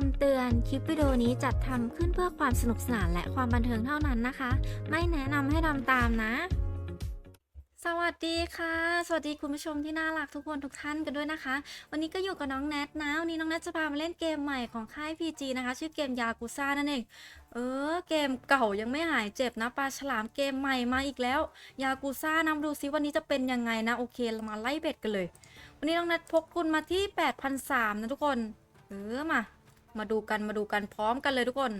คำเตือน คลิปวิดีโอนี้จัดทำขึ้นเพื่อความสนุกสนานและความบันเทิงเท่านั้นนะคะ ไม่แนะนำให้ทำตามนะ สวัสดีค่ะ สวัสดีคุณผู้ชมที่น่ารักทุกคนทุกท่านกันด้วยนะคะ วันนี้ก็อยู่กับน้องแนทนะ วันนี้น้องแนทจะพามาเล่นเกมใหม่ของค่าย PG นะคะ ชื่อเกมยากุซ่านั่นเอง เออ เกมเก่ายังไม่หายเจ็บนะ ปลาฉลามเกมใหม่มาอีกแล้ว ยากุซ่านำดูซิวันนี้จะเป็นยังไงนะ โอเคเรามาไล่เบ็ดกันเลย วันนี้น้องแนทพกทุนมาที่8,300นะทุกคน เออมา มาดูกันมาดูกันพร้อมกันเลยทุกคน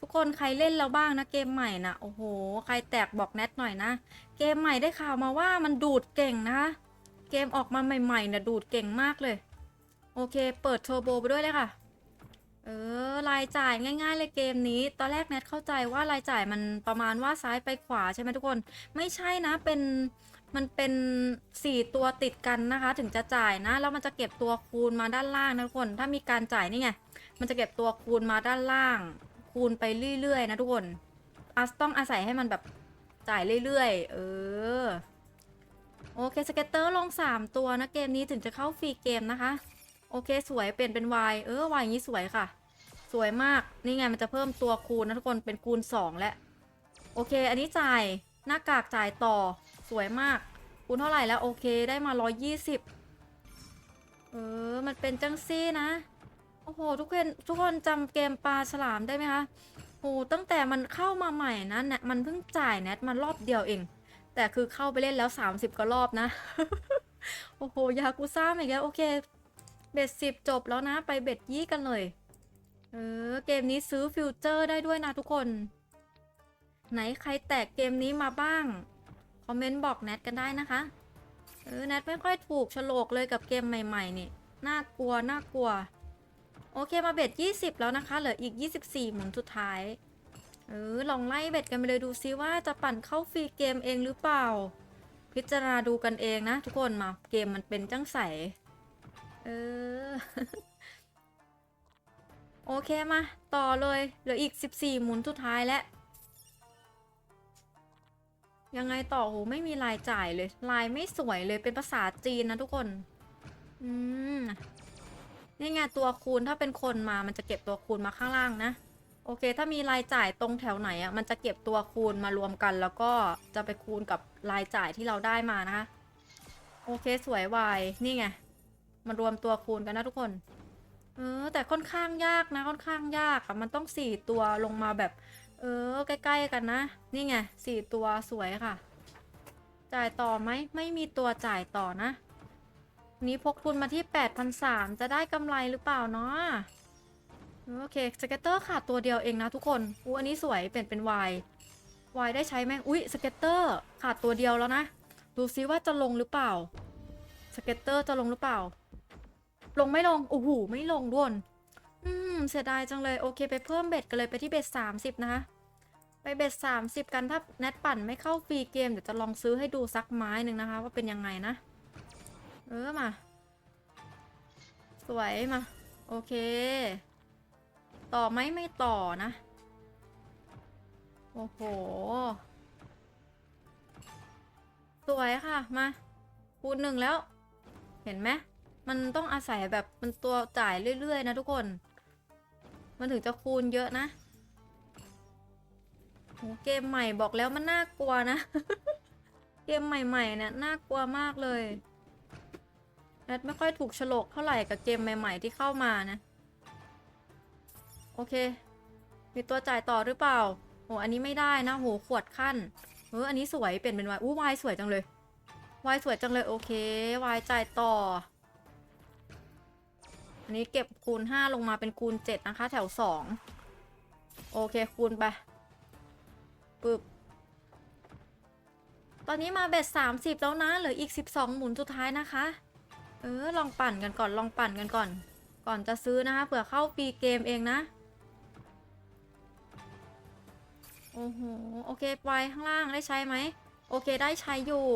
ทุกคนใครเล่นแล้วบ้างนะเกมใหม่นะโอ้โห ใครแตกบอกแนทหน่อยนะ เกมใหม่ได้ข่าวมาว่ามันดูดเก่งนะคะ เกมออกมาใหม่ๆนะดูดเก่งมากเลย โอเค เปิดเทอร์โบไปด้วยเลยค่ะ เออรายจ่ายง่าย ๆ เลยเกมนี้ ตอนแรกแนทเข้าใจว่ารายจ่ายมันประมาณว่าซ้ายไปขวาใช่ไหมทุกคน ไม่ใช่นะเป็น มันเป็น4ตัวติดกันนะคะ ถึงจะจ่ายนะ แล้วมันจะเก็บตัวคูณมาด้านล่างนะทุกคน ถ้ามีการจ่ายนี่ไง มันจะเก็บตัวคูณมาด้านล่าง คูณไปเรื่อยๆนะทุกคนอาต้องอาศัยให้มันแบบจ่ายเรื่อยๆ เออ โอเคสเก็ตเตอร์ลง 3 ตัวนะเกมนี้ถึงจะเข้าฟรีเกมนะคะ โอเคสวยเปลี่ยนเป็น Y เออ Y อย่างนี้สวยค่ะ สวยมาก นี่ไงมันจะเพิ่มตัวคูณนะทุกคนเป็นคูณ 2 แล้วโอเค อันนี้จ่ายหน้ากากจ่ายต่อ สวยมากคูณเท่าไหร่แล้วโอเคได้มา 120 เออ มันเป็นจังซี่นะ โอ้โห ทุกคนทุกคนจำเกมปลาฉลามได้ไหมคะโอ้ตั้งแต่มันเข้ามาใหม่นะเนี่ยมันเพิ่งจ่ายแนทมันรอบเดียวเอง แต่คือเข้าไปเล่นแล้ว 30กว่ารอบนะ โอ้โห ยากุซ่าอีกแล้ว โอเค เบ็ดสิบจบแล้วนะ ไปเบ็ดยี่กันเลย เออ เกมนี้ซื้อฟิวเจอร์ได้ด้วยนะทุกคน ไหนใครแตกเกมนี้มาบ้าง คอมเมนต์บอกแนทกันได้นะคะ เออแนทไม่ค่อยถูกโฉลกเลยกับเกมใหม่ๆนี่น่ากลัวน่ากลัว โอเคมาเบ็ด20 แล้วนะคะ เหลืออีก 24 หมุนสุดท้าย เออลองไล่เบ็ดกันไปเลยดูซิว่าจะปั่นเข้าฟรีเกมเองหรือเปล่า พิจารณาดูกันเองนะ ทุกคนมาเกมมันเป็นจังใสเออโอเคมา ต่อเลยเหลืออีก 14 หมุนสุดท้ายแล้ว ยังไงต่อโหไม่มีรายจ่ายเลย ลายไม่สวยเลยเป็นภาษาจีนนะทุกคน อืมนี่ไงตัวคูณถ้าเป็นคนมามันจะเก็บตัวคูณมาข้างล่างนะ โอเค ถ้ามีรายจ่ายตรงแถวไหนอะ่ะมันจะเก็บตัวคูณมารวมกัน แล้วก็จะไปคูณกับรายจ่ายที่เราได้มานะคะ โอเคสวยวายนี่ไงมันรวมตัวคูณกันนะทุกคนเออแต่ค่อนข้างยากนะค่อนข้างยากอะมันต้องสี่ตัวลงมาแบบ เออ ใกล้ ๆ กันนะ นี่ไงสี่ตัวสวยค่ะ จ่ายต่อไหม ไม่มีตัวจ่ายต่อนะ นี้พกทุนมาที่8,300จะได้กำไรหรือเปล่าเนาะโอเคสเก็ตเตอร์ขาดตัวเดียวเองนะทุกคนอู้อันนี้สวยเปลี่ยนเป็น Y Y ได้ใช้ไหมอุ้ยสเก็ตเตอร์ขาดตัวเดียวแล้วนะ ดูซิว่าจะลงหรือเปล่า สเก็ตเตอร์จะลงหรือเปล่า ลงไม่ลง โอ้โห ไม่ลงด้วน เสียดายจังเลย โอเคไปเพิ่มเบ็ดกันเลยไปที่เบ็ด30 นะคะ ไปเบ็ด30 กันถ้าแนทปั่นไม่เข้าฟรีเกม เดี๋ยวจะลองซื้อให้ดูสักไม้หนึ่งนะคะ ว่าเป็นยังไงนะ เออมา สวยมา โอเค ต่อไหมไม่ต่อนะ โอ้โห สวยค่ะ มาคูณหนึ่งแล้ว เห็นไหมมันต้องอาศัยแบบมันตัวจ่ายเรื่อย ๆ นะทุกคน มันถึงจะคูณเยอะนะโหเกมใหม่บอกแล้วมันน่ากลัวนะ เกมใหม่ๆเนี่ยน่ากลัวมากเลยแนทไม่ค่อยถูกฉลกเท่าไหร่กับเกมใหม่ ๆ ที่เข้ามานะ โอเค มีตัวจ่ายต่อหรือเปล่าโหอันนี้ไม่ได้นะโหขวดขั้นเอออันนี้สวยเปลี่ยนเป็นวายอู้วายสวยจังเลยวายสวยจังเลยโอเควายจ่ายต่อ อันนี้เก็บคูณ 5 ลงมาเป็นคูณ 7 นะคะ แถว 2 โอเค คูณไปปึ๊บตอนนี้มาเบ็ด30 แล้วนะเหลืออีก 12 หมุนสุดท้ายนะคะ เออ ลองปั่นกันก่อนลองปั่นกันก่อน ก่อนจะซื้อนะคะเผื่อเข้าฟรีเกมเองนะ โอ้โห โอเคไปข้างล่างได้ใช้ไหม โอเคได้ใช้อยู่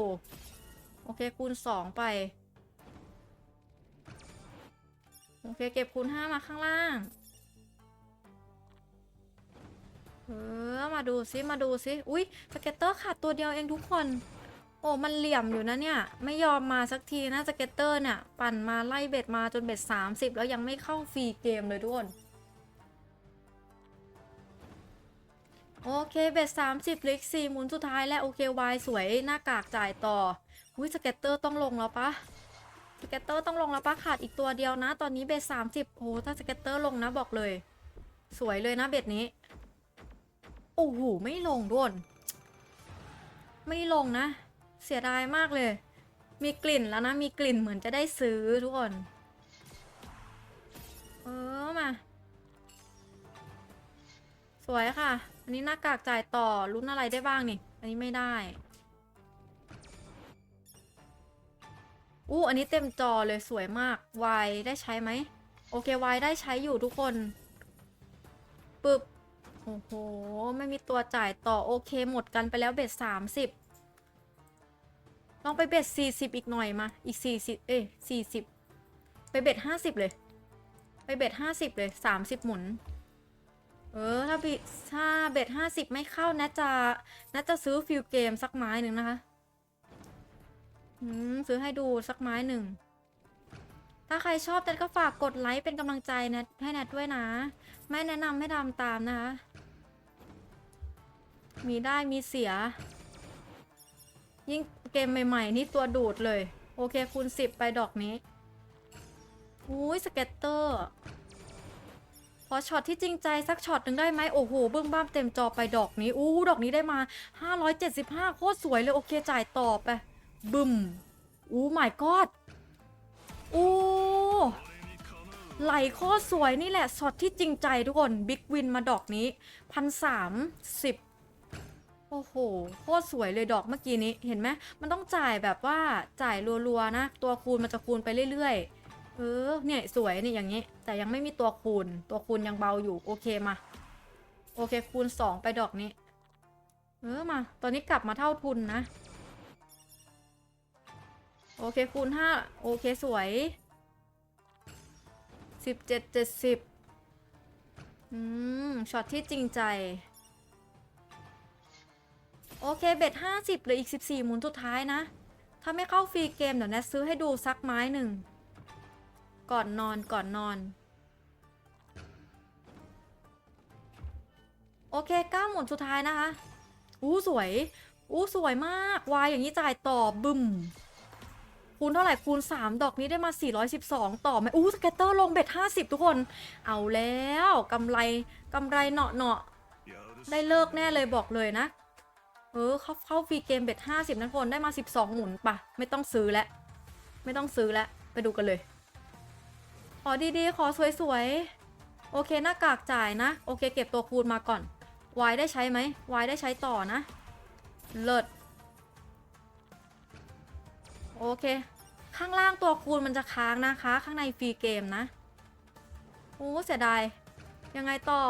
โอเคคูณ 2 ไป โอเคเก็บคูณห้ามาข้างล่าง เออ มาดูซิ มาดูซิ อุ้ยสเก็ตเตอร์ขาดตัวเดียวเองทุกคน โอ้ มันเหลี่ยมอยู่นะเนี่ย ไม่ยอมมาสักทีนะสเก็ตเตอร์เนี่ย ปั่นมาไล่เบ็ดมาจนเบ็ด 30 แล้วยังไม่เข้าฟรีเกมเลยทุกคนโอเคเบ็ดสามสิบลิกสีหมุนสุดท้ายและโอเคไวสวยหน้ากากจ่ายต่ออุ้ยสเก็ตเตอร์ต้องลงแล้วปะ สเก็ตเตอร์ต้องลงแล้วปะขาดอีกตัวเดียวนะ ตอนนี้เบ็ดสามสิบโอ้ถ้าสเก็ตเตอร์ลงนะบอกเลย สวยเลยนะเบ็ดนี้ โอ้โห ไม่ลงด้วนไม่ลงนะ เสียดายมากเลย มีกลิ่นแล้วนะ มีกลิ่นเหมือนจะได้ซื้อทุกคน เออมา สวยค่ะ อันนี้หน้ากากจ่ายต่อลุ้นอะไรได้บ้างนี่ อันนี้ไม่ได้ อู้อันนี้เต็มจอเลยสวยมาก Y ได้ใช้ไหมโอเค Y ได้ใช้อยู่ทุกคนปึ๊บโอ้โห ไม่มีตัวจ่ายต่อโอเคหมดกันไปแล้วเบ็ดสามสิบลองไปเบ็ดสี่สิบอีกหน่อยมา อีกสี่สิบเอ้ยสี่สิบไปเบ็ดห้าสิบเลย ไปเบ็ดห้าสิบเลยสามสิบหมุน เออ ถ้าบิถ้าเบ็ดห้าสิบไม่เข้านะจะนะจะซื้อฟิลเกมสักไม้หนึ่งนะคะ อืมซื้อให้ดูสักไม้หนึ่ง ถ้าใครชอบแนทก็ฝากกดไลค์เป็นกำลังใจแนทให้แนทด้วยนะ ไม่แนะนำให้ทำตามนะคะ มีได้มีเสีย ยิ่งเกมใหม่ๆ นี่ตัวดูดเลย โอเคคูณ10 ไปดอกนี้อุ้ยสเก็ตเตอร์พอช็อตที่จริงใจสักช็อตหนึ่งได้ไหมโอ้โหเบื้องบ้ามเต็มจอไปดอกนี้อู้ดอกนี้ได้มา 575 โคตรสวยเลย โอเคจ่ายต่อไป บึมอู้หมายกอดอู้ไหลโคตรสวยนี่แหละช็อตที่จริงใจทุกคนบิ๊กวินมาดอกนี้พันสามสิบโอ้โหโคตรสวยเลยดอกเมื่อกี้นี้เห็นไหมมันต้องจ่ายแบบว่าจ่ายรัวๆนะ ตัวคูณมันจะคูณไปเรื่อยๆเออเนี่ยสวยเนี่ยอย่างนี้ แต่ยังไม่มีตัวคูณ ตัวคูณยังเบาอยู่โอเคมา โอเคคูณสองไปดอกนี้ เออมา ตอนนี้กลับมาเท่าทุนนะ โอเคคูณห้าโอเคสวยสิบเจ็ดเจ็ดสิบอืมช็อตที่จริงใจ โอเคเบ็ดห้าสิบเหลืออีกสิบสี่หมุนสุดท้ายนะ ถ้าไม่เข้าฟรีเกมเดี๋ยวแนทซื้อให้ดูสักไม้หนึ่ง ก่อนนอนก่อนนอน โอเคเก้าหมุนสุดท้ายนะคะ อู้สวย อู้สวยมาก วายอย่างนี้จ่ายต่อบึม คูณเท่าไหร่คูณ 3 ดอกนี้ได้มา 412 ต่อไหมอู้สเก็ตเตอร์ลงเบ็ด50 ทุกคน เอาแล้วกำไรกำไรเนาะเนาะได้เลิกแน่เลยบอกเลยนะ เออเข้าเข้าฟรีเกมเบ็ด50นะทุกคนได้มา 12 หมุนปะไม่ต้องซื้อแล้วไม่ต้องซื้อแล้วไปดูกันเลย ขอดีๆ ขอสวยๆ โอเคหน้ากากจ่ายนะ โอเคเก็บตัวคูณมาก่อน Y ได้ใช้ไหม Y ได้ใช้ต่อนะ เลิศ โอเค ข้างล่างตัวคูณมันจะค้างนะคะ ข้างในฟรีเกมนะ โอ้เสียดาย ยังไงต่อ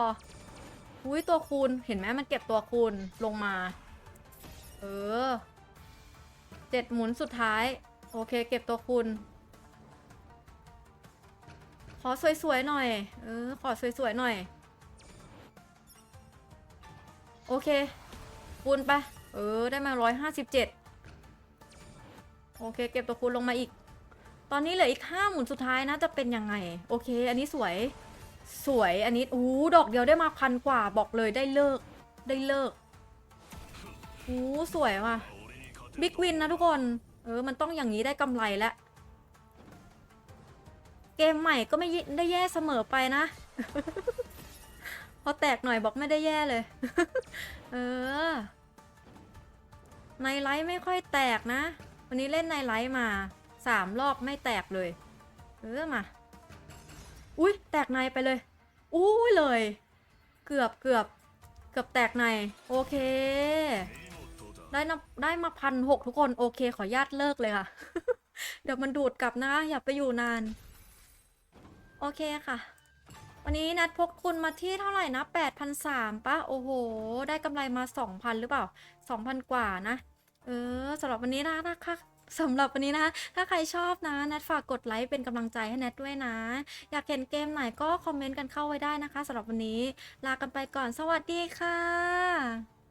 อุ้ยตัวคูณ เห็นไหมมันเก็บตัวคูณลงมา เออเจ็ดหมุนสุดท้าย โอเค เก็บตัวคูณ ขอสวยๆหน่อย เออ ขอสวยๆหน่อย โอเค คูณไป เออ ได้มาร้อยห้าสิบเจ็ด โอเค เก็บตัวคูณลงมาอีก ตอนนี้เหลืออีกห้าหมุนสุดท้ายนะจะเป็นยังไง โอเค อันนี้สวย สวยอันนี้อู้ดอกเดียวได้มาพันกว่าบอกเลยได้เลิก ได้เลิกอู้สวยว่ะบิ๊กวินนะทุกคน เออ มันต้องอย่างนี้ได้กำไรแล้วเกมใหม่ก็ไม่ได้แย่เสมอไปนะ พอแตกหน่อยบอกไม่ได้แย่เลย เออ ในไลฟ์ไม่ค่อยแตกนะ วันนี้เล่นในไลฟ์มาสามรอบไม่แตกเลย เออมา อุ้ยแตกในไปเลย อุ้ยเลย เกือบเกือบเกือบแตกใน โอเค ได้นะได้มาพันหกทุกคน โอเค ขออนุญาตเลิกเลยค่ะ เดี๋ยวมันดูดกลับนะคะอย่าไปอยู่นาน โอเคค่ะ วันนี้นัดพกทุนมาที่เท่าไหร่นะ8,003ปะโอ้โห ได้กำไรมา 2,000 หรือเปล่า 2,000 กว่านะ เออสำหรับวันนี้นะนะคะสำหรับวันนี้นะคะถ้าใครชอบนะ แนทฝากกดไลค์เป็นกำลังใจให้แนทด้วยนะ อยากเห็นเกมไหนก็คอมเมนต์กันเข้าไว้ได้นะคะสำหรับวันนี้ ลากันไปก่อน สวัสดีค่ะ